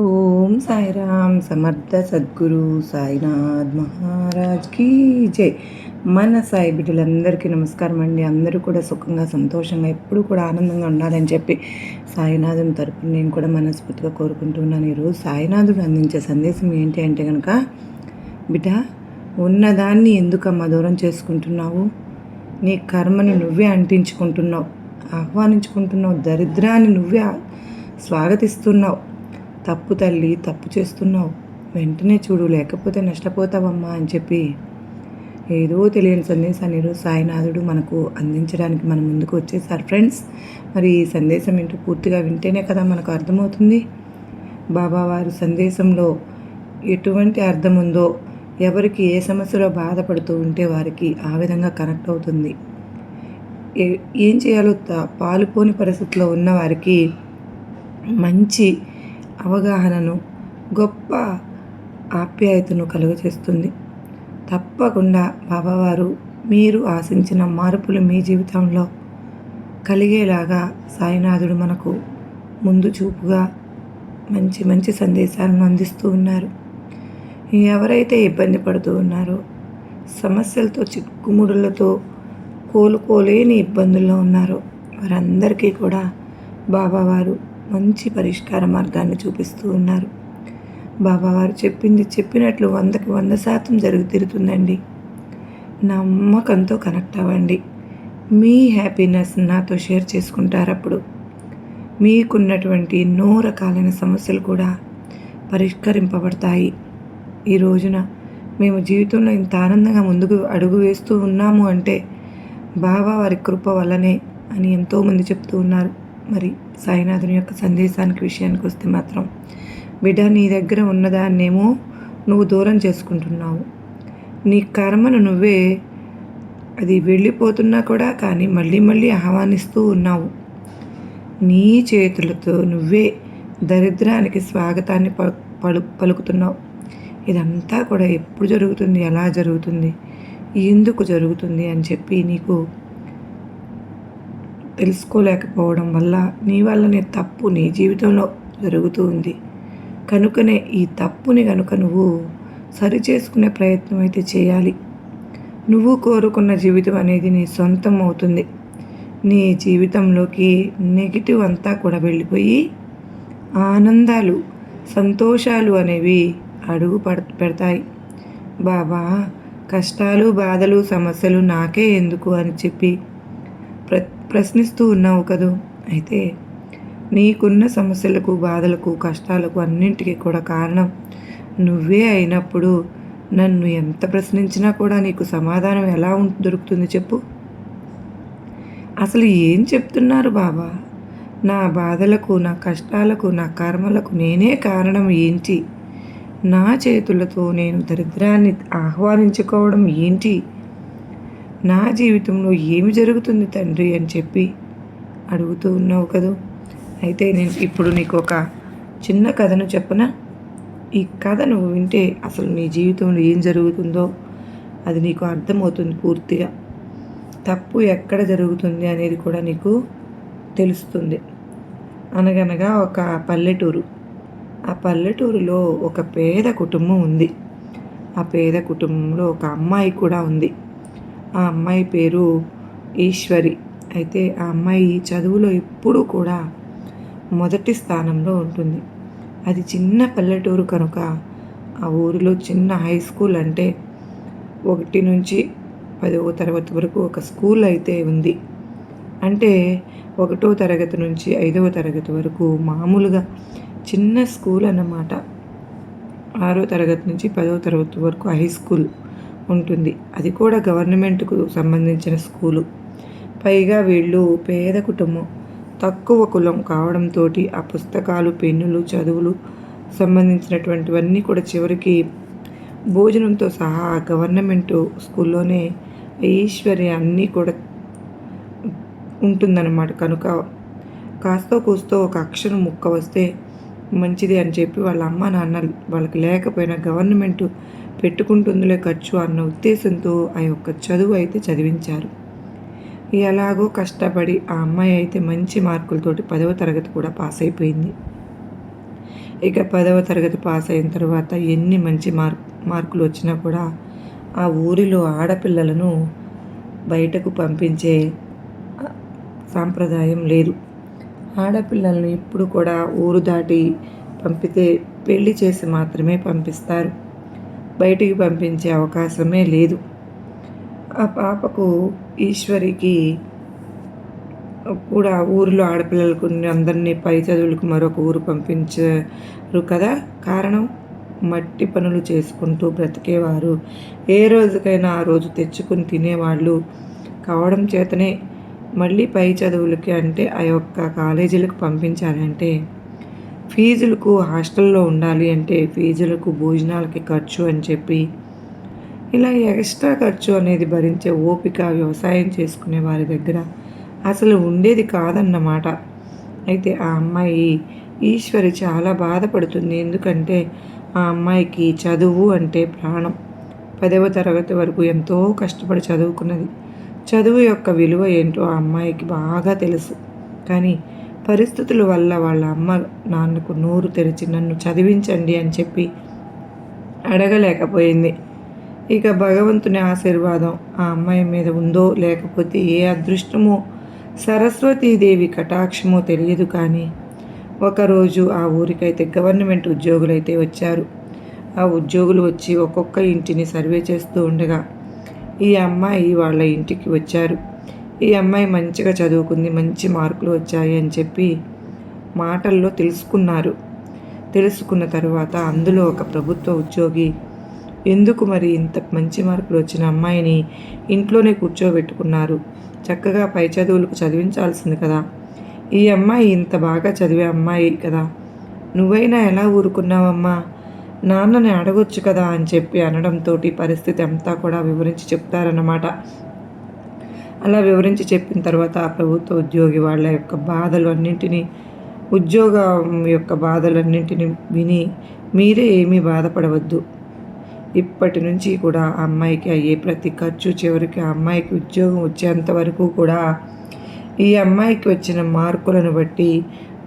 ఓం సాయిరామ్ సమర్థ సద్గురు సాయినాథ్ మహారాజ్ కీ జై. మన సాయి బిడ్డలందరికీ నమస్కారం అండి. అందరూ కూడా సుఖంగా సంతోషంగా ఎప్పుడూ కూడా ఆనందంగా ఉండాలని చెప్పి సాయినాథుని తరపున నేను కూడా మనస్ఫూర్తిగా కోరుకుంటున్నాను ఈరోజు సాయినాథుడు అందించే సందేశం ఏంటి అంటే కనుక బిడ్డ ఉన్నదాన్ని ఎందుకమ్మా దూరం చేసుకుంటున్నావు? నీ కర్మని నువ్వే అంటించుకుంటున్నావు ఆహ్వానించుకుంటున్నావు దరిద్రాన్ని నువ్వే స్వాగతిస్తున్నావు. తప్పు తల్లి తప్పు చేస్తున్నావు. వెంటనే చూడు లేకపోతే నష్టపోతావమ్మా అని చెప్పి ఏదో తెలియని సందేశాన్ని ఈరోజు సాయినాథుడు మనకు అందించడానికి మన ముందుకు వచ్చేసారు ఫ్రెండ్స్. మరి ఈ సందేశం ఏంటో పూర్తిగా వింటేనే కదా మనకు అర్థమవుతుంది. బాబావారి సందేశంలో ఎటువంటి అర్థం ఉందో ఎవరికి ఏ సమస్యలో బాధపడుతూ ఉంటే వారికి ఆ విధంగా కనెక్ట్ అవుతుంది. ఏం చేయాలో పాలుపోని పరిస్థితిలో ఉన్న వారికి మంచి అవగాహనను గొప్ప ఆప్యాయతను కలుగజేస్తుంది. తప్పకుండా బాబావారు మీరు ఆశించిన మార్పులు మీ జీవితంలో కలిగేలాగా సాయినాథుడు మనకు ముందు చూపుగా మంచి మంచి సందేశాలను అందిస్తూ ఉన్నారు. ఎవరైతే ఇబ్బంది పడుతూ ఉన్నారో సమస్యలతో చిక్కుముడులతో కోలుకోలేని ఇబ్బందుల్లో ఉన్నారో వారందరికీ కూడా బాబావారు మంచి పరిష్కార మార్గాన్ని చూపిస్తూ ఉన్నారు. బాబావారు చెప్పింది చెప్పినట్లు వందకి వంద శాతం జరుగు తిరుగుతుందండి నమ్మకంతో కనెక్ట్ అవ్వండి. మీ హ్యాపీనెస్ నాతో షేర్ చేసుకుంటారు అప్పుడు మీకున్నటువంటి ఎన్నో రకాలైన సమస్యలు కూడా పరిష్కరింపబడతాయి. ఈ రోజున మేము జీవితంలో ఇంత ఆనందంగా ముందుకు అడుగు వేస్తూ ఉన్నాము అంటే బాబా వారి కృప వల్లనే అని ఎంతోమంది చెప్తూ ఉన్నారు. మరి సాయినాథుని యొక్క సందేశానికి విషయానికి వస్తే మాత్రం బిడ్డ నీ దగ్గర ఉన్నదాన్నేమో నువ్వు దూరం చేసుకుంటున్నావు. నీ కర్మను నువ్వే అది వెళ్ళిపోతున్నా కూడా కానీ మళ్ళీ మళ్ళీ ఆహ్వానిస్తూ ఉన్నావు. నీ చేతులతో నువ్వే దరిద్రానికి స్వాగతాన్ని పలు పలుకుతున్నావు. ఇదంతా కూడా ఎప్పుడు జరుగుతుంది? ఎలా జరుగుతుంది? ఎందుకు జరుగుతుంది? అని చెప్పి నీకు తెలుసుకోలేకపోవడం వల్ల నీ వల్లనే తప్పు నీ జీవితంలో జరుగుతూ ఉంది. కనుకనే ఈ తప్పుని కనుక నువ్వు సరి చేసుకునే ప్రయత్నం అయితే చేయాలి. నువ్వు కోరుకున్న జీవితం అనేది నీ సొంతం అవుతుంది. నీ జీవితంలోకి నెగిటివ్ అంతా కూడా వెళ్ళిపోయి ఆనందాలు సంతోషాలు అనేవి అడుగు పడ పెడతాయి. బాబా కష్టాలు బాధలు సమస్యలు నాకే ఎందుకు అని చెప్పి ప్రశ్నిస్తూ ఉన్నావు కదూ? అయితే నీకున్న సమస్యలకు బాధలకు కష్టాలకు అన్నింటికి కూడా కారణం నువ్వే అయినప్పుడు నన్ను ఎంత ప్రశ్నించినా కూడా నీకు సమాధానం ఎలా దొరుకుతుంది చెప్పు. అసలు ఏం చెప్తున్నారు బాబా? నా బాధలకు నా కష్టాలకు నా కర్మలకు నేనే కారణం ఏంటి? నా చేతులతో నేను దరిద్రాన్ని ఆహ్వానించుకోవడం ఏంటి? నా జీవితంలో ఏమి జరుగుతుంది తండ్రి అని చెప్పి అడుగుతూ ఉన్నావు కదూ? అయితే నేను ఇప్పుడు నీకు ఒక చిన్న కథను చెప్పన? ఈ కథ నువ్వు వింటే అసలు నీ జీవితంలో ఏం జరుగుతుందో అది నీకు అర్థమవుతుంది పూర్తిగా. తప్పు ఎక్కడ జరుగుతుంది అనేది కూడా నీకు తెలుస్తుంది. అనగనగా ఒక పల్లెటూరు. ఆ పల్లెటూరులో ఒక పేద కుటుంబం ఉంది. ఆ పేద కుటుంబంలో ఒక అమ్మాయి కూడా ఉంది. ఆ అమ్మాయి పేరు ఈశ్వరి. అయితే ఆ అమ్మాయి చదువులో ఎప్పుడూ కూడా మొదటి స్థానంలో ఉంటుంది. అది చిన్న పల్లెటూరు కనుక ఆ ఊరిలో చిన్న హై స్కూల్ అంటే ఒకటి నుంచి పదవ తరగతి వరకు ఒక స్కూల్ అయితే ఉంది. అంటే ఒకటో తరగతి నుంచి ఐదవ తరగతి వరకు మామూలుగా చిన్న స్కూల్ అన్నమాట. ఆరో తరగతి నుంచి పదవ తరగతి వరకు హై స్కూల్. ఉంటుంది. అది కూడా గవర్నమెంట్కు సంబంధించిన స్కూలు. పైగా వీళ్ళు పేద కుటుంబం. తక్కువ కులం కావడంతో ఆ పుస్తకాలు పెన్నులు చదువులు సంబంధించినటువంటివన్నీ కూడా చివరికి భోజనంతో సహా గవర్నమెంట్ స్కూల్లోనే ఈశ్వర్య అన్నీ కూడా ఉంటుందన్నమాట. కనుక కాస్తో కూస్తో ఒక అక్షరం ముక్క వస్తే మంచిది అని చెప్పి వాళ్ళ అమ్మ నాన్న వాళ్ళకి లేకపోయినా గవర్నమెంట్ పెట్టుకుంటుందిలే ఖర్చు అన్న ఉద్దేశంతో ఆ యొక్క చదువు అయితే చదివించారు. ఎలాగో కష్టపడి ఆ అమ్మాయి అయితే మంచి మార్కులతోటి పదవ తరగతి కూడా పాస్ అయిపోయింది. ఇక పదవ తరగతి పాస్ అయిన తర్వాత ఎన్ని మంచి మార్క్ మార్కులు వచ్చినా కూడా ఆ ఊరిలో ఆడపిల్లలను బయటకు పంపించే సాంప్రదాయం లేదు. ఆడపిల్లలను ఇప్పుడు కూడా ఊరు దాటి పంపితే పెళ్ళి చేసి మాత్రమే పంపిస్తారు. బయటికి పంపించే అవకాశమే లేదు. ఆ పాపకు ఈశ్వరికి కూడా ఊరిలో ఆడపిల్లలకు అందరినీ పై చదువులకు మరొక ఊరు పంపించారు కదా. కారణం? మట్టి పనులు చేసుకుంటూ బ్రతికేవారు. ఏ రోజుకైనా ఆ రోజు తెచ్చుకుని తినేవాళ్ళు కావడం చేతనే మళ్ళీ పై చదువులకి అంటే ఆ యొక్క కాలేజీలకు పంపించాలంటే ఫీజులకు హాస్టల్లో ఉండాలి అంటే ఫీజులకు భోజనాలకి ఖర్చు అని చెప్పి ఇలా ఎక్స్ట్రా ఖర్చు అనేది భరించే ఓపిక వ్యవసాయం చేసుకునే వారి దగ్గర అసలు ఉండేది కాదన్నమాట. అయితే ఆ అమ్మాయి ఈశ్వరి చాలా బాధపడుతుంది. ఎందుకంటే ఆ అమ్మాయికి చదువు అంటే ప్రాణం. పదవ తరగతి వరకు ఎంతో కష్టపడి చదువుకున్నది. చదువు యొక్క విలువ ఏంటో ఆ అమ్మాయికి బాగా తెలుసు. కానీ పరిస్థితుల వల్ల వాళ్ళ అమ్మ నాన్నకు నోరు తెరిచి నన్ను చదివించండి అని చెప్పి అడగలేకపోయింది. ఇక భగవంతుని ఆశీర్వాదం ఆ అమ్మాయి మీద ఉందో లేకపోతే ఏ అదృష్టమో సరస్వతీదేవి కటాక్షమో తెలియదు కానీ ఒకరోజు ఆ ఊరికైతే గవర్నమెంట్ ఉద్యోగులు అయితే వచ్చారు. ఆ ఉద్యోగులు వచ్చి ఒక్కొక్క ఇంటిని సర్వే చేస్తూ ఉండగా ఈ అమ్మాయి వాళ్ళ ఇంటికి వచ్చారు. ఈ అమ్మాయి మంచిగా చదువుకుంది మంచి మార్కులు వచ్చాయి అని చెప్పి మాటల్లో తెలుసుకున్నారు. తెలుసుకున్న తర్వాత అందులో ఒక ప్రభుత్వ ఉద్యోగి ఎందుకు మరి ఇంత మంచి మార్కులు వచ్చిన అమ్మాయిని ఇంట్లోనే కూర్చోబెట్టుకున్నారు? చక్కగా పై చదువులకు చదివించాల్సింది కదా. ఈ అమ్మాయి ఇంత బాగా చదివే అమ్మాయి కదా. నువ్వైనా ఎలా ఊరుకున్నావమ్మా? నాన్నని అడగొచ్చు కదా అని చెప్పి అనడంతో పరిస్థితి అంతా కూడా వివరించి చెప్తారన్నమాట. అలా వివరించి చెప్పిన తర్వాత ఆ ప్రభుత్వ ఉద్యోగి వాళ్ళ యొక్క బాధలు అన్నింటినీ ఉద్యోగం యొక్క బాధలన్నింటినీ విని మీరే ఏమీ బాధపడవద్దు. ఇప్పటి నుంచి కూడా ఆ అమ్మాయికి అయ్యే ప్రతి ఖర్చు చివరికి ఆ అమ్మాయికి ఉద్యోగం వచ్చేంత వరకు కూడా ఈ అమ్మాయికి వచ్చిన మార్కులను బట్టి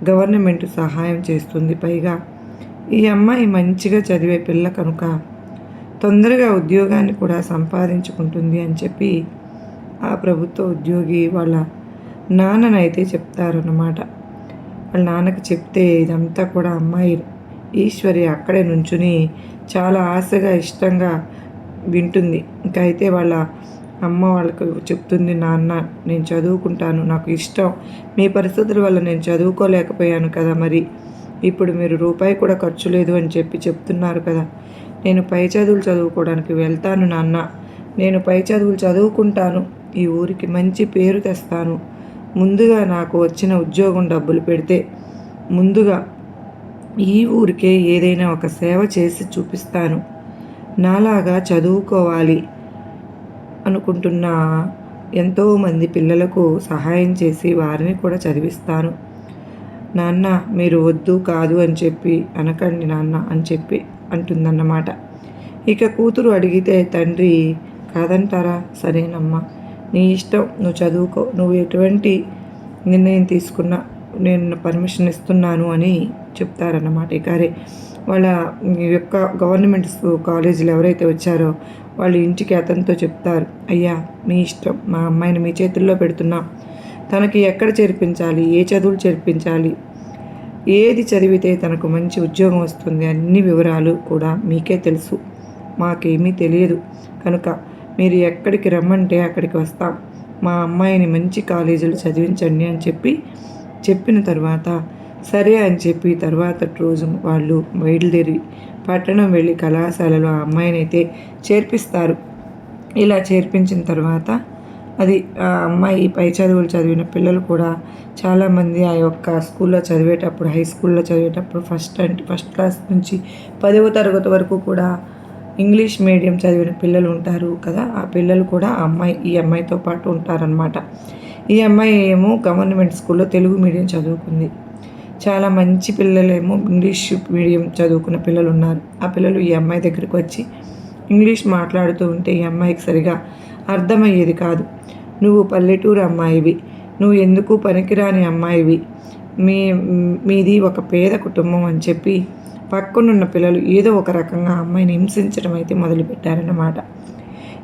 గవర్నమెంట్ సహాయం చేస్తుంది. పైగా ఈ అమ్మాయి మంచిగా చదివే పిల్ల కనుక తొందరగా ఉద్యోగాన్ని కూడా సంపాదించుకుంటుంది అని చెప్పి ఆ ప్రభుత్వ ఉద్యోగి వాళ్ళ నాన్ననైతే చెప్తారన్నమాట. వాళ్ళ నాన్నకి చెప్తే ఇదంతా కూడా అమ్మాయి ఈశ్వరి అక్కడే నుంచుని చాలా ఆశగా ఇష్టంగా వింటుంది. ఇంకా అయితే వాళ్ళ అమ్మ వాళ్ళకు చెప్తుంది నాన్న నేను చదువుకుంటాను నాకు ఇష్టం. మీ పరిస్థితుల వల్ల నేను చదువుకోలేకపోయాను కదా మరి. ఇప్పుడు మీరు రూపాయి కూడా ఖర్చు లేదు అని చెప్పి చెప్తున్నారు కదా. నేను పై చదువులు చదువుకోవడానికి వెళ్తాను నాన్న. నేను పై చదువులు చదువుకుంటాను. ఈ ఊరికి మంచి పేరు తెస్తాను. ముందుగా నాకు వచ్చిన ఉద్యోగం డబ్బులు పెడితే ముందుగా ఈ ఊరికే ఏదైనా ఒక సేవ చేసి చూపిస్తాను. నాలాగా చదువుకోవాలి అనుకుంటున్న ఎంతోమంది పిల్లలకు సహాయం చేసి వారిని కూడా చదివిస్తాను. నాన్న మీరు వద్దు కాదు అని చెప్పి అనకండి నాన్న అని చెప్పి అంటుందన్నమాట. ఇక కూతురు అడిగితే తండ్రి కాదంటారా? సరేనమ్మా నీ ఇష్టం నువ్వు చదువుకో నువ్వు ఎటువంటి నిర్ణయం తీసుకున్నా నేను పర్మిషన్ ఇస్తున్నాను అని చెప్తారన్నమాట. ఇకారే వాళ్ళ యొక్క గవర్నమెంట్ కాలేజీలు ఎవరైతే వచ్చారో వాళ్ళు ఇంటికి అతనితో చెప్తారు అయ్యా మీ ఇష్టం మా అమ్మాయిని మీ చేతుల్లో పెడుతున్నాం తనకి ఎక్కడ చేర్పించాలి? ఏ చదువులు చేర్పించాలి? ఏది చదివితే తనకు మంచి ఉద్యోగం వస్తుంది? అన్ని వివరాలు కూడా మీకే తెలుసు. మాకేమీ తెలియదు. కనుక మీరు ఎక్కడికి రమ్మంటే అక్కడికి వస్తాం. మా అమ్మాయిని మంచి కాలేజీలు చదివించండి అని చెప్పి చెప్పిన తర్వాత సరే అని చెప్పి తర్వాత రోజు వాళ్ళు బయలుదేరి పట్టణం వెళ్ళి కళాశాలలో ఆ అమ్మాయిని అయితే చేర్పిస్తారు. ఇలా చేర్పించిన తర్వాత అది ఆ అమ్మాయి పై చదువులు చదివిన పిల్లలు కూడా చాలామంది ఆ యొక్క స్కూల్లో చదివేటప్పుడు హై స్కూల్లో చదివేటప్పుడు ఫస్ట్ అంటే ఫస్ట్ క్లాస్ నుంచి పదవ తరగతి వరకు కూడా ఇంగ్లీష్ మీడియం చదివిన పిల్లలు ఉంటారు కదా. ఆ పిల్లలు కూడా ఆ అమ్మాయి ఈ అమ్మాయితో పాటు ఉంటారనమాట ఈ అమ్మాయి ఏమో గవర్నమెంట్ స్కూల్లో తెలుగు మీడియం చదువుకుంది. చాలా మంచి పిల్లలేమో ఇంగ్లీష్ మీడియం చదువుకున్న పిల్లలు ఉన్నారు. ఆ పిల్లలు ఈ అమ్మాయి దగ్గరికి వచ్చి ఇంగ్లీష్ మాట్లాడుతూ ఉంటే ఈ అమ్మాయికి సరిగా అర్థమయ్యేది కాదు. నువ్వు పల్లెటూరు అమ్మాయివి. నువ్వు ఎందుకు పనికిరాని అమ్మాయివి? మీ మీది ఒక పేద కుటుంబం అని చెప్పి పక్కనున్న పిల్లలు ఏదో ఒక రకంగా అమ్మాయిని హింసించడం అయితే మొదలుపెట్టారన్నమాట.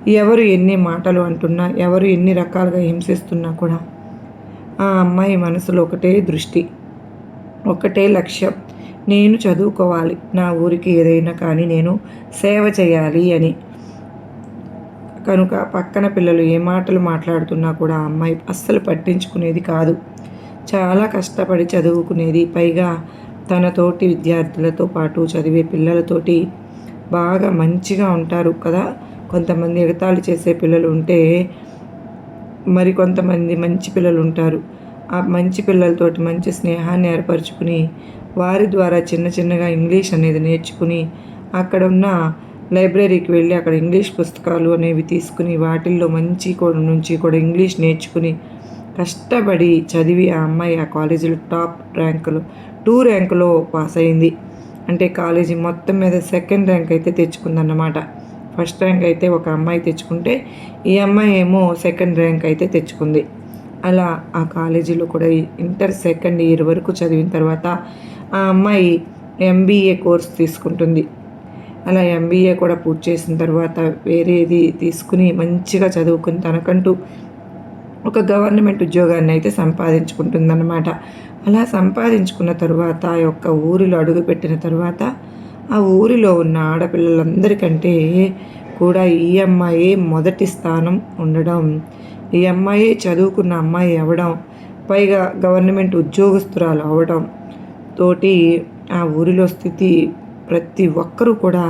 ఎవరు ఎన్ని మాటలు అంటున్నా ఎవరు ఎన్ని రకాలుగా హింసిస్తున్నా కూడా ఆ అమ్మాయి మనసులో ఒకటే దృష్టి ఒకటే లక్ష్యం. నేను చదువుకోవాలి. నా ఊరికి ఏదైనా కానీ నేను సేవ చేయాలి అని. కనుక పక్కన పిల్లలు ఏ మాటలు మాట్లాడుతున్నా కూడా అమ్మాయి అస్సలు పట్టించుకునేది కాదు. చాలా కష్టపడి చదువుకునేది. పైగా తనతోటి విద్యార్థులతో పాటు చదివే పిల్లలతోటి బాగా మంచిగా ఉంటారు కదా. కొంతమంది ఎగతాళి చేసే పిల్లలు ఉంటే మరి కొంతమంది మంచి పిల్లలు ఉంటారు. ఆ మంచి పిల్లలతోటి మంచి స్నేహాన్ని ఏర్పరచుకుని వారి ద్వారా చిన్న చిన్నగా ఇంగ్లీష్ అనేది నేర్చుకుని అక్కడ ఉన్న లైబ్రరీకి వెళ్ళి అక్కడ ఇంగ్లీష్ పుస్తకాలు అనేవి తీసుకుని వాటిల్లో మంచి కూడా నుంచి కూడా ఇంగ్లీష్ నేర్చుకుని కష్టపడి చదివి ఆ అమ్మాయి ఆ కాలేజీలో టాప్ ర్యాంకులో టూ ర్యాంకులో పాస్ అయింది. అంటే కాలేజీ మొత్తం మీద సెకండ్ ర్యాంక్ అయితే తెచ్చుకుందన్నమాట. ఫస్ట్ ర్యాంక్ అయితే ఒక అమ్మాయి తెచ్చుకుంటే ఈ అమ్మాయి ఏమో సెకండ్ ర్యాంక్ అయితే తెచ్చుకుంది. అలా ఆ కాలేజీలో కూడా ఇంటర్ సెకండ్ ఇయర్ వరకు చదివిన తర్వాత ఆ అమ్మాయి ఎంబీఏ కోర్స్ తీసుకుంటుంది. అలా ఎంబీఏ కూడా పూర్తి చేసిన తర్వాత వేరేది తీసుకుని మంచిగా చదువుకుని తనకంటూ ఒక గవర్నమెంట్ ఉద్యోగాన్ని అయితే సంపాదించుకుంటుందన్నమాట. అలా సంపాదించుకున్న తర్వాత ఆ యొక్క ఊరిలో అడుగుపెట్టిన తర్వాత ఆ ఊరిలో ఉన్న ఆడపిల్లలందరికంటే కూడా ఈ అమ్మాయి మొదటి స్థానం ఉండడం ఈ అమ్మాయి చదువుకున్న అమ్మాయి అవ్వడం పైగా గవర్నమెంట్ ఉద్యోగస్తురాలు అవ్వడం తోటి ఆ ఊరిలో స్థితి ప్రతి ఒక్కరూ కూడా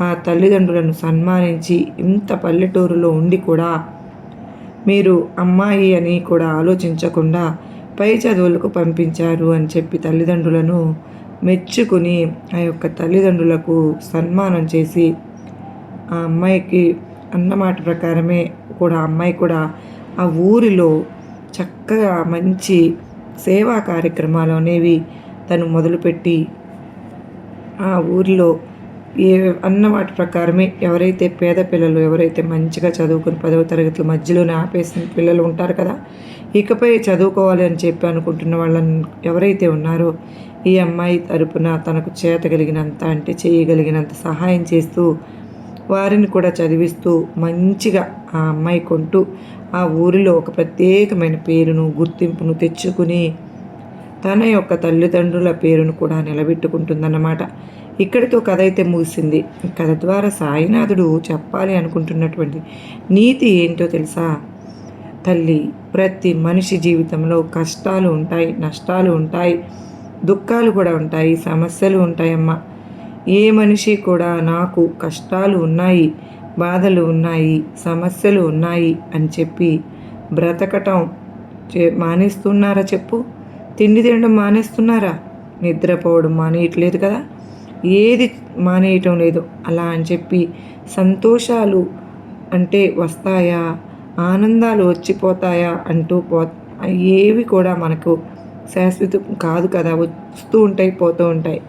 ఆ తల్లిదండ్రులను సన్మానించి ఇంత పల్లెటూరులో ఉండి కూడా మీరు అమ్మాయి అని కూడా ఆలోచించకుండా పై చదువులకు పంపించారు అని చెప్పి తల్లిదండ్రులను మెచ్చుకుని ఆ యొక్క తల్లిదండ్రులకు సన్మానం చేసి ఆ అమ్మాయికి అన్నమాట ప్రకారమే కూడా అమ్మాయి కూడా ఆ ఊరిలో చక్కగా మంచి సేవా కార్యక్రమాలు అనేవి తను మొదలుపెట్టి ఆ ఊరిలో ఏ అన్న వాటి ప్రకారమే ఎవరైతే పేద పిల్లలు ఎవరైతే మంచిగా చదువుకుని పదవ తరగతుల మధ్యలోనే ఆపేసిన పిల్లలు ఉంటారు కదా ఇకపై చదువుకోవాలి అని చెప్పి అనుకుంటున్న వాళ్ళని ఎవరైతే ఉన్నారో ఈ అమ్మాయి తరపున తనకు చేతగలిగినంత అంటే చేయగలిగినంత సహాయం చేస్తూ వారిని కూడా చదివిస్తూ మంచిగా ఆ అమ్మాయి కొంటూ ఆ ఊరిలో ఒక ప్రత్యేకమైన పేరును గుర్తింపును తెచ్చుకుని తన యొక్క తల్లిదండ్రుల పేరును కూడా నిలబెట్టుకుంటుందన్నమాట. ఇక్కడితో కథ అయితే ముగిసింది. కథ ద్వారా సాయినాథుడు చెప్పాలి అనుకుంటున్నటువంటి నీతి ఏంటో తెలుసా? తల్లి ప్రతి మనిషి జీవితంలో కష్టాలు ఉంటాయి నష్టాలు ఉంటాయి దుఃఖాలు కూడా ఉంటాయి సమస్యలు ఉంటాయమ్మా. ఏ మనిషి కూడా నాకు కష్టాలు ఉన్నాయి బాధలు ఉన్నాయి సమస్యలు ఉన్నాయి అని చెప్పి బ్రతకటం చే మానేస్తున్నారా చెప్పు? తిండి తినడం మానేస్తున్నారా? నిద్రపోవడం మానేయట్లేదు కదా. ఏది మానేయటం లేదు. అలా అని చెప్పి సంతోషాలు అంటే వస్తాయా? ఆనందాలు వచ్చిపోతాయా అంటూ పో ఏవి కూడా మనకు శాశ్వతం కాదు కదా. వస్తూ ఉంటాయి పోతూ ఉంటాయి.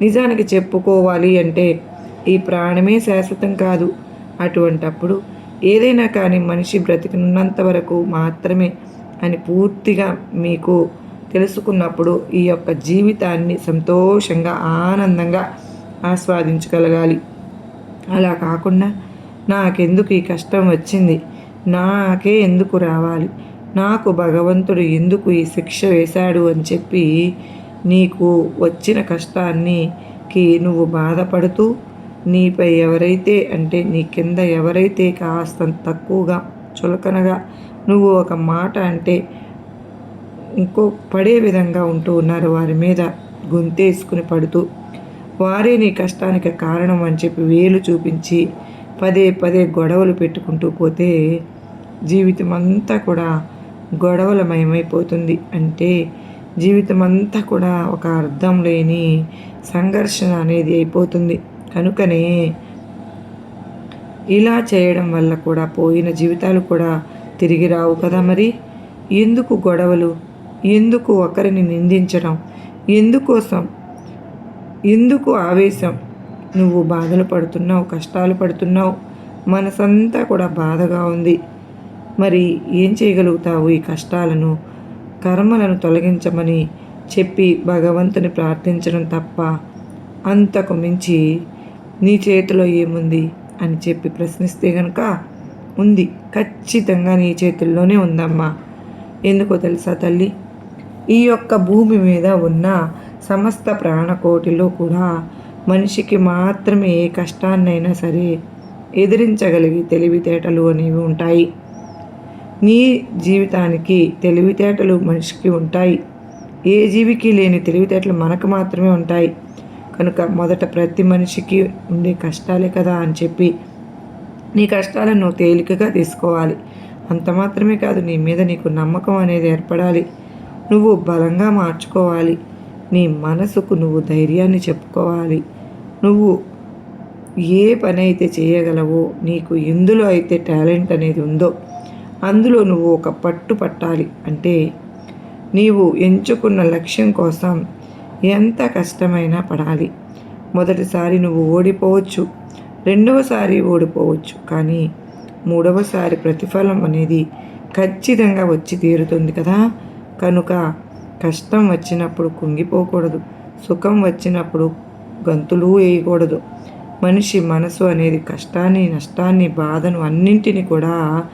నిజానికి చెప్పుకోవాలి అంటే ఈ ప్రాణమే శాశ్వతం కాదు అటువంటప్పుడు. ఏదైనా కానీ మనిషి బ్రతికినంత వరకు మాత్రమే అని పూర్తిగా మీకు తెలుసుకున్నప్పుడు ఈ యొక్క జీవితాన్ని సంతోషంగా ఆనందంగా ఆస్వాదించగలగాలి. అలా కాకుండా నాకెందుకు ఈ కష్టం వచ్చింది? నాకే ఎందుకు రావాలి? నాకు భగవంతుడు ఎందుకు ఈ శిక్ష వేశాడు అని చెప్పి నీకు వచ్చిన కష్టాన్నికి నువ్వు బాధపడుతూ నీపై ఎవరైతే అంటే నీ కింద ఎవరైతే కాస్త తక్కువగా చులకనగా నువ్వు ఒక మాట అంటే ఇంకో పడే విధంగా ఉంటూ ఉన్నారు. వారి మీద గొంతేసుకుని పడుతూ వారే నీ కష్టానికి కారణం అని చెప్పి వేలు చూపించి పదే పదే గొడవలు పెట్టుకుంటూ పోతే జీవితం అంతా కూడా గొడవలమయమైపోతుంది. అంటే జీవితం అంతా కూడా ఒక అర్థం లేని సంఘర్షణ అనేది అయిపోతుంది. కనుకనే ఇలా చేయడం వల్ల కూడా పోయిన జీవితాలు కూడా తిరిగి రావు కదా మరి? ఎందుకు గొడవలు? ఎందుకు ఒకరిని నిందించడం? ఎందుకోసం? ఎందుకు ఆవేశం? నువ్వు బాధలు పడుతున్నావు కష్టాలు పడుతున్నావు. మనసంతా కూడా బాధగా ఉంది. మరి ఏం చేయగలుగుతావు ఈ కష్టాలను? కర్మలను తొలగించమని చెప్పి భగవంతుని ప్రార్థించడం తప్ప అంతకు మించి నీ చేతిలో ఏముంది అని చెప్పి ప్రశ్నిస్తే గనుక ఉంది. ఖచ్చితంగా నీ చేతుల్లోనే ఉందమ్మా. ఎందుకో తెలుసా తల్లి? ఈ యొక్క భూమి మీద ఉన్న సమస్త ప్రాణకోటిలో కూడా మనిషికి మాత్రమే ఏ కష్టాన్నైనా సరే ఎదిరించగలిగి తెలివితేటలు అనేవి ఉంటాయి. నీ జీవితానికి తెలివితేటలు మనిషికి ఉంటాయి. ఏ జీవికి లేని తెలివితేటలు మనకు మాత్రమే ఉంటాయి. కనుక మొదట ప్రతి మనిషికి ఉండే కష్టాలే కదా అని చెప్పి నీ కష్టాలను తేలికగా తీసుకోవాలి. అంత మాత్రమే కాదు నీ మీద నీకు నమ్మకం అనేది ఏర్పడాలి. నువ్వు బలంగా మార్చుకోవాలి. నీ మనసుకు నువ్వు ధైర్యాన్ని చెప్పుకోవాలి. నువ్వు ఏ పని అయితే చేయగలవో నీకు ఎందులో అయితే టాలెంట్ అనేది ఉందో అందులో నువ్వు ఒక పట్టు పట్టాలి. అంటే నీవు ఎంచుకున్న లక్ష్యం కోసం ఎంత కష్టమైనా పడాలి. మొదటిసారి నువ్వు ఓడిపోవచ్చు. రెండవసారి ఓడిపోవచ్చు. కానీ మూడవసారి ప్రతిఫలం అనేది ఖచ్చితంగా వచ్చి తీరుతుంది కదా. కనుక కష్టం వచ్చినప్పుడు కుంగిపోకూడదు. సుఖం వచ్చినప్పుడు గంతులు వేయకూడదు. మనిషి మనసు అనేది కష్టాన్ని నష్టాన్ని బాధను అన్నింటిని కూడా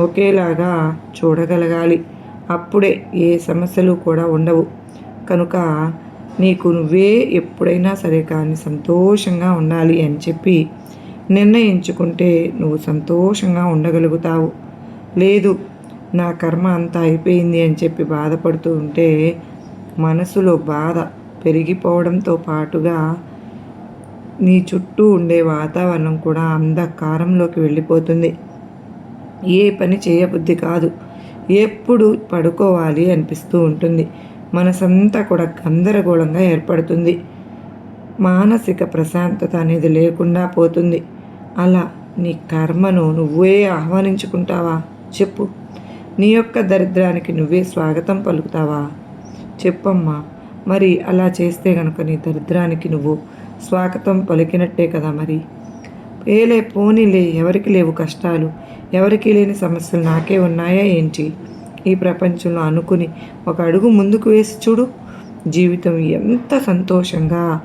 ఒకేలాగా చూడగలగాలి. అప్పుడే ఏ సమస్యలు కూడా ఉండవు. కనుక నీకు నువ్వే ఎప్పుడైనా సరే కానీ సంతోషంగా ఉండాలి అని చెప్పి నిర్ణయించుకుంటే నువ్వు సంతోషంగా ఉండగలుగుతావు. లేదు నా కర్మ అంతా అయిపోయింది అని చెప్పి బాధపడుతూ ఉంటే మనసులో బాధ పెరిగిపోవడంతో పాటుగా నీ చుట్టూ ఉండే వాతావరణం కూడా అంధకారంలోకి వెళ్ళిపోతుంది. ఏ పని చేయబుద్ధి కాదు. ఎప్పుడు పడుకోవాలి అనిపిస్తూ ఉంటుంది. మనసంతా కూడా గందరగోళంగా ఏర్పడుతుంది. మానసిక ప్రశాంతత అనేది లేకుండా పోతుంది. అలా నీ కర్మను నువ్వే ఆహ్వానించుకుంటావా? చెప్పు. నీ యొక్క దరిద్రానికి నువ్వే స్వాగతం పలుకుతావా? చెప్పమ్మా. మరి అలా చేస్తే కనుక నీ దరిద్రానికి నువ్వు స్వాగతం పలికినట్టే కదా మరి. ఏలే పోనీలే ఎవరికి లేవు కష్టాలు ఎవరికి లేని సమస్యలు నాకే ఉన్నాయా ఏంటి? ఈ ప్రపంచంలో అనుకుని ఒక అడుగు ముందుకు వేసి చూడు. జీవితం ఎంత సంతోషంగా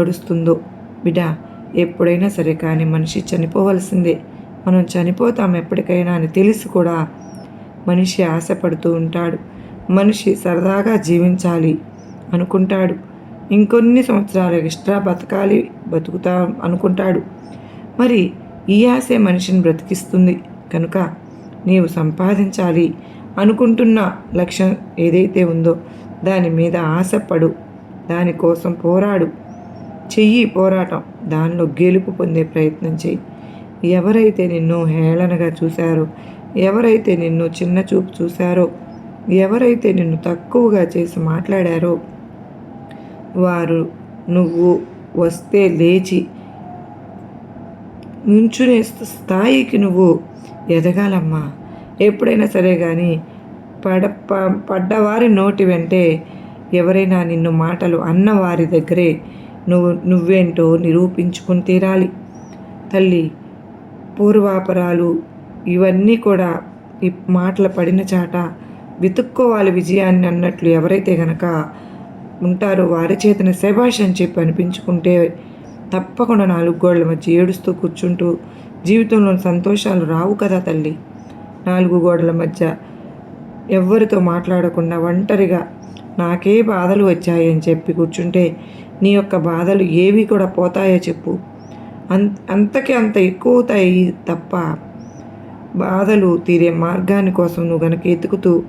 గడుస్తుందో. బిడా ఎప్పుడైనా సరే కానీ మనిషి చనిపోవలసిందే. మనం చనిపోతాం ఎప్పటికైనా అని తెలిసి కూడా మనిషి ఆశపడుతూ ఉంటాడు. మనిషి సరదాగా జీవించాలి అనుకుంటాడు. ఇంకొన్ని సంవత్సరాలు ఎక్స్ట్రా బతకాలి బతుకుతా అనుకుంటాడు. మరి ఈ ఆశే మనిషిని బ్రతికిస్తుంది కనుక నీవు సంపాదించాలి అనుకుంటున్న లక్ష్యం ఏదైతే ఉందో దాని మీద ఆశపడు. దానికోసం పోరాడు. చెయ్యి పోరాటం దానిలో గెలుపు పొందే ప్రయత్నం చెయ్యి. ఎవరైతే నిన్ను హేళనగా చూశారో ఎవరైతే నిన్ను చిన్న చూపు చూశారో ఎవరైతే నిన్ను తక్కువగా చేసి మాట్లాడారో వారు నువ్వు వస్తే లేచి నుంచునే స్థాయికి నువ్వు ఎదగాలమ్మా. ఎప్పుడైనా సరే కానీ పడ పడ్డవారి నోటి వెంటే ఎవరైనా నిన్ను మాటలు అన్నవారి దగ్గరే నువ్వు నువ్వేంటో నిరూపించుకుని తీరాలి. తల్లి పూర్వాపరాలు ఇవన్నీ కూడా ఈ మాటలు పడిన చాట వెతుక్కోవాలి విజయాన్ని అన్నట్లు ఎవరైతే గనక ఉంటారో వారి చేతన శభాష్ అని చెప్పి అనిపించుకుంటే తప్పకుండా నాలుగు గోడల మధ్య ఏడుస్తూ కూర్చుంటూ జీవితంలో సంతోషాలు రావు కదా తల్లి. నాలుగు గోడల మధ్య ఎవ్వరితో మాట్లాడకుండా ఒంటరిగా నాకే బాధలు వచ్చాయని చెప్పి కూర్చుంటే నీ యొక్క బాధలు ఏవి కూడా పోతాయో చెప్పు. అంత అంతకి అంత ఎక్కువ అవుతాయి తప్ప బాధలు తీరే మార్గాన్ని కోసం నువ్వు గనక ఎతుకుతూ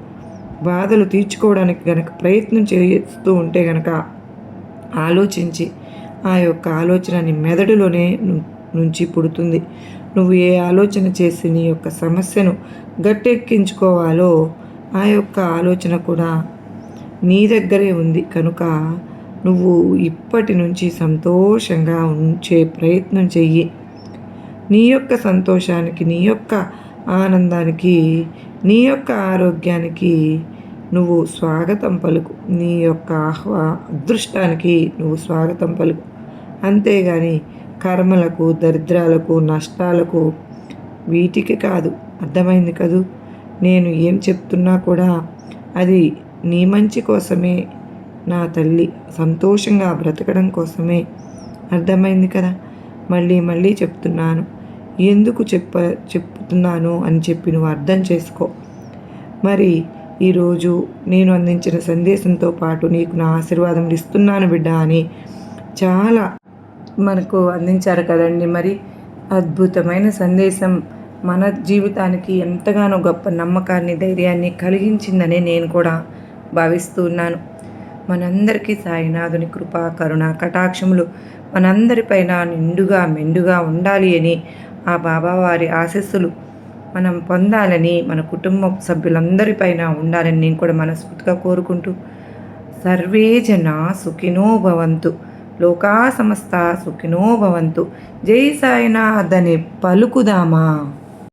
బాధలు తీర్చుకోవడానికి గనక ప్రయత్నం చేస్తూ ఉంటే గనక ఆలోచించి ఆ యొక్క ఆలోచన నీ మెదడులోనే నుంచి పుడుతుంది. నువ్వు ఏ ఆలోచన చేసి నీ యొక్క సమస్యను గట్టెక్కించుకోవాలో ఆ యొక్క ఆలోచన కూడా నీ దగ్గరే ఉంది. కనుక నువ్వు ఇప్పటి నుంచి సంతోషంగా ఉంచే ప్రయత్నం చెయ్యి. నీ యొక్క సంతోషానికి నీ యొక్క ఆనందానికి నీ యొక్క ఆరోగ్యానికి నువ్వు స్వాగతం పలుకు. నీ యొక్క ఆహ్వా అదృష్టానికి నువ్వు స్వాగతం పలుకు. అంతేగాని కర్మలకు దరిద్రాలకు నష్టాలకు వీటికి కాదు. అర్థమైంది కదూ? నేను ఏం చెప్తున్నా కూడా అది నీ మంచి కోసమే. నా తల్లి సంతోషంగా బ్రతకడం కోసమే. అర్థమైంది కదా? మళ్ళీ మళ్ళీ చెప్తున్నాను. ఎందుకు చెప్ప చెప్తున్నాను అని చెప్పి నువ్వు అర్థం చేసుకో. మరి ఈరోజు నేను అందించిన సందేశంతో పాటు నీకు నా ఆశీర్వాదం ఇస్తున్నాను బిడ్డ అని చాలా మనకు అందించారు కదండి. మరి అద్భుతమైన సందేశం మన జీవితానికి ఎంతగానో గొప్ప నమ్మకాన్ని ధైర్యాన్ని కలిగించిందని నేను కూడా భావిస్తూ ఉన్నాను. మనందరికీ సాయినాథుని కృప కరుణ కటాక్షములు మనందరిపైన నిండుగా మెండుగా ఉండాలి అని ఆ బాబావారి ఆశస్సులు మనం పొందాలని మన కుటుంబ సభ్యులందరిపైన ఉండాలని నేను కూడా మనస్ఫూర్తిగా కోరుకుంటూ సర్వే జన సుఖినో భవంతు లోకా సమస్త సుఖినో భవంతు జై సాయినాథ్ అని పలుకుదామా?